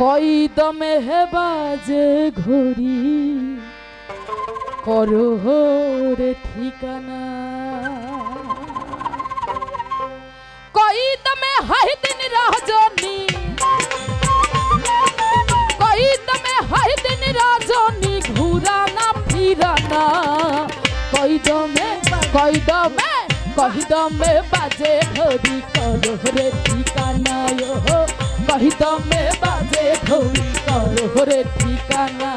কই দমে হে বাজে ঘড়ি? করো রে ঠিকানা। কই দমে হাই দিন রাজনী? কই দমে হাই দিন রাজনী, ঘুরানা ফিরানা। কই দমে কই দমে কই দমে বাজে ঘড়ি? করো রে ঠিকানা কই দমে করো ঠিকানা।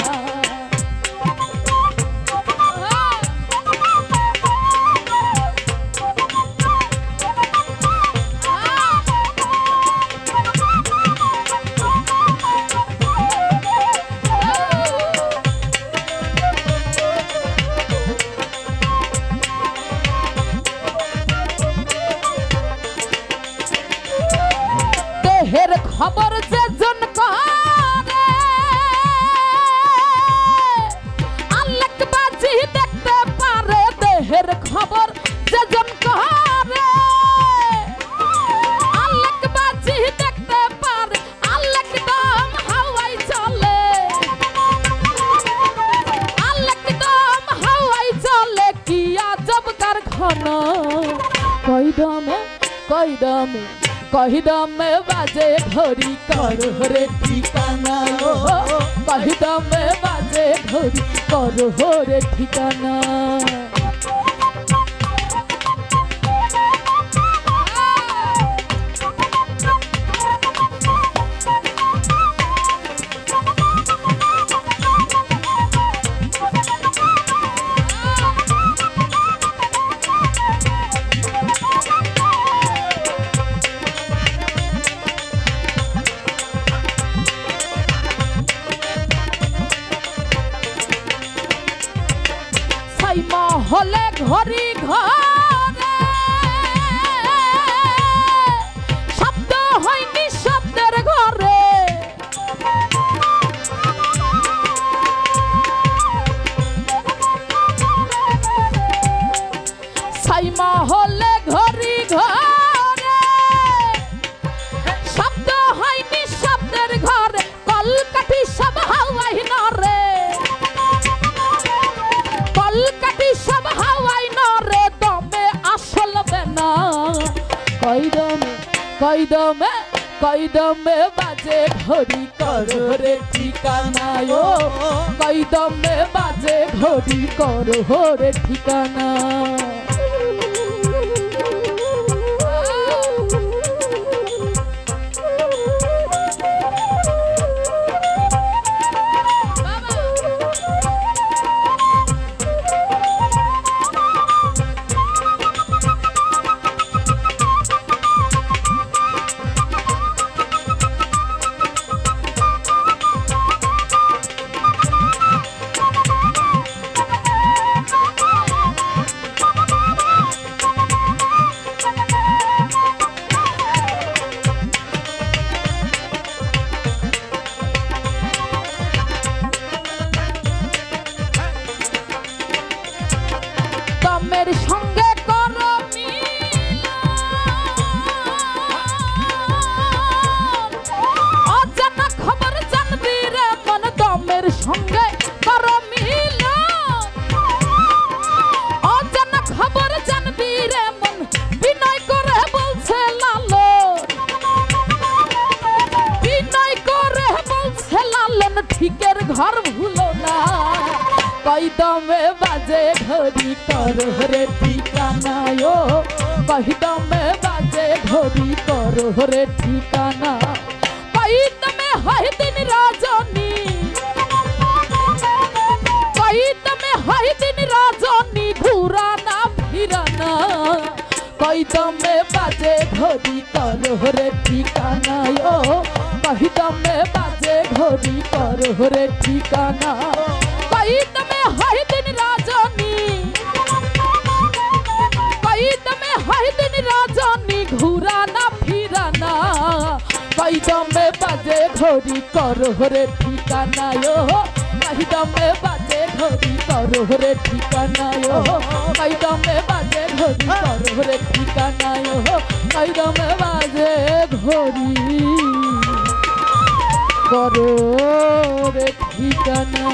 কারখানা কই দমে কই দমে কই দমে বাজে ঘড়ি কর রে ঠিকানা। কই দমে বাজে ঘড়ি কর রে ঠিকানা। মহলে ঘড়ি ঘরে কই দমে কইদমে কই দমে বাজে ঘড়ি কর রে ঠিকানা ও কই দমে বাজে ঘড়ি কর রে ঠিকানা কই দমে বাজে ঘড়ি কর রে ঠিকানা ও কই দমে বাজে ঘড়ি কর রে ঠিকানা কই দমে হয় দিন রজনী কই দমে হয় দিন রজনী ঘুরানা ফিরানা কই দমে বাজে ঘড়ি কর রে ঠিকানা ও কই দমে বাজে ঘড়ি কর রে ঠিকানা ঘুরানা ফিরানা। কই দমে বাজে ঘড়ি, কর রে ঠিকানা ও। কই দমে বাজে ঘড়ি, কর রে ঠিকানা ও। কই দমে বাজে ঘড়ি, করো রে ঠিকানায় কইদমে বাজে ঘড়ি, করো ঠিকানা